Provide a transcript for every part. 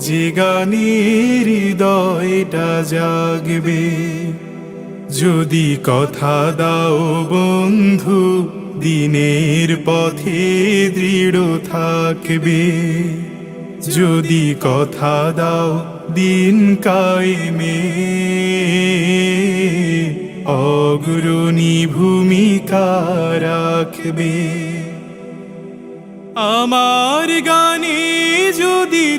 যে গানের হৃদয়টা জাগবে, যদি কথা দাও বন্ধু, দিনের পথে দৃঢ় থাকবে। যদি কথা দাও দিন কায়েমে, অগ্রণী ভূমিকা রাখবে। আমার গানে যদি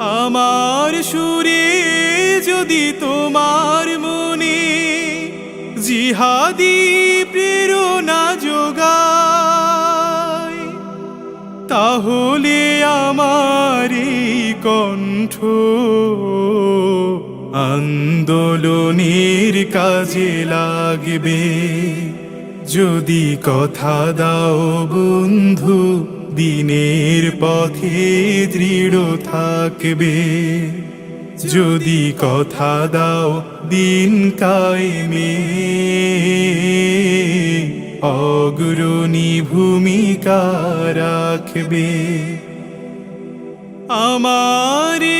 আমার সুরে যদি তোমার মনে জিহাদি প্রেরণা যোগায়, তাহলে আমার কণ্ঠ আন্দোলনের কাজে লাগবে। যদি কথা দাও বন্ধু দিনের পথে দৃঢ় থাকবে। যদি কথা দাও দিন কায়েমে অগ্রণী ভূমিকা রাখবে। আমার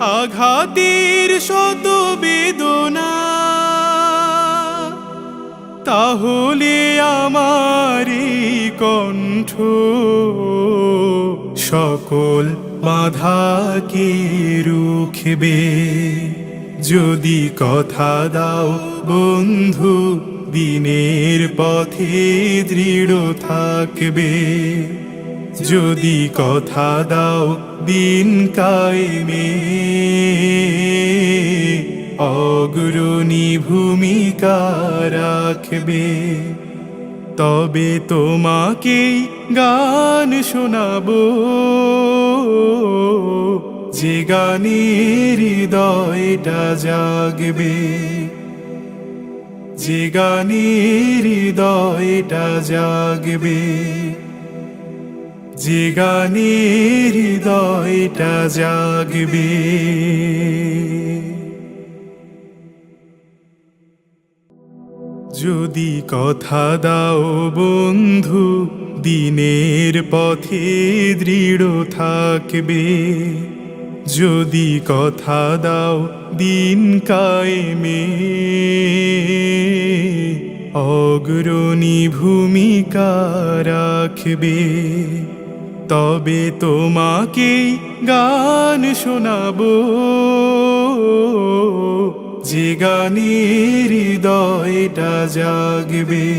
আঘাতের শত বেদনা তাহলে আমার কণ্ঠ সকল বাধাকে রুখবে। যদি কথা দাও বন্ধু, দিনের পথে দৃঢ় থাকবে। যদি কথা দাও দিন কায়েমে, অগ্রণী ভূমিকা রাখবে। তবে তোমাকে গান শোনাবো, যে গানের হৃদয়টা জাগবে। যে গানের হৃদয়টা জাগবে। যে গানের হৃদয়টা জাগবে। যদি কথা দাও বন্ধু, দিনের পথে দৃঢ় থাকবে। যদি কথা দাও দিন কায়েমে। অগ্রণী ভূমিকা রাখবে। তবে তোমাকে গান শোনাব। যে গানের হৃদয়টা জাগবে।